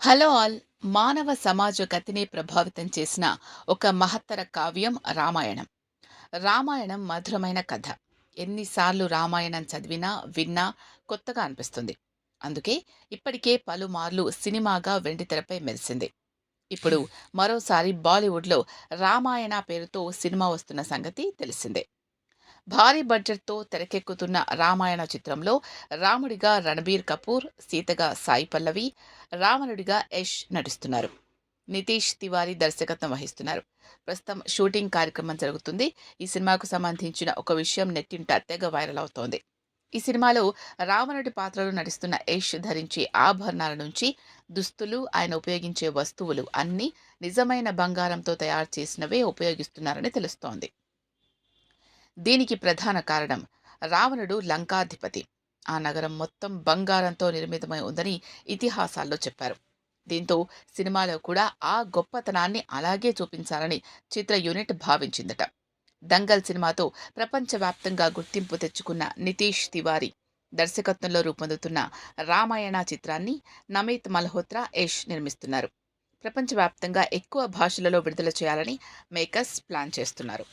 Hello all. మానవ సమాజ గతిని ప్రభావితం చేసిన ఒక మహత్తర కావ్యం రామాయణం. రామాయణం మధురమైన కథ. ఎన్నిసార్లు రామాయణం చదివినా విన్నా కొత్తగా అనిపిస్తుంది. అందుకే ఇప్పటికే పలుమార్లు సినిమాగా వెండితెరపై మెరిసింది. ఇప్పుడు మరోసారి బాలీవుడ్లో రామాయణ పేరుతో సినిమా వస్తున్న సంగతి తెలిసిందే. భారీ బడ్జెట్తో తెరకెక్కుతున్న రామాయణ చిత్రంలో రాముడిగా రణబీర్ కపూర్ సీతగా సాయి పల్లవి రావణుడిగా యష్ నటిస్తున్నారు. నితీష్ తివారీ దర్శకత్వం వహిస్తున్నారు. ప్రస్తుతం షూటింగ్ కార్యక్రమం జరుగుతుంది. ఈ సినిమాకు సంబంధించిన ఒక విషయం నెట్టింట తెగ వైరల్ అవుతోంది. ఈ సినిమాలో రావణుడి పాత్రలో నటిస్తున్న యష్ ధరించే ఆభరణాల నుంచి దుస్తులు ఆయన ఉపయోగించే వస్తువులు అన్నీ నిజమైన బంగారంతో తయారు చేసినవే ఉపయోగిస్తున్నారని తెలుస్తోంది. దీనికి ప్రధాన కారణం రావణుడు లంకాధిపతి. ఆ నగరం మొత్తం బంగారంతో నిర్మితమై ఉందని ఇతిహాసాల్లో చెప్పారు. దీంతో సినిమాలో కూడా ఆ గొప్పతనాన్ని అలాగే చూపించాలని చిత్ర యూనిట్ భావించిందట. దంగల్ సినిమాతో ప్రపంచవ్యాప్తంగా గుర్తింపు తెచ్చుకున్న నితీష్ తివారీ దర్శకత్వంలో రూపొందుతున్న రామాయణ చిత్రాన్ని నమిత్ మల్హోత్రా యష్ నిర్మిస్తున్నారు. ప్రపంచవ్యాప్తంగా ఎక్కువ భాషలలో విడుదల చేయాలని మేకర్స్ ప్లాన్ చేస్తున్నారు.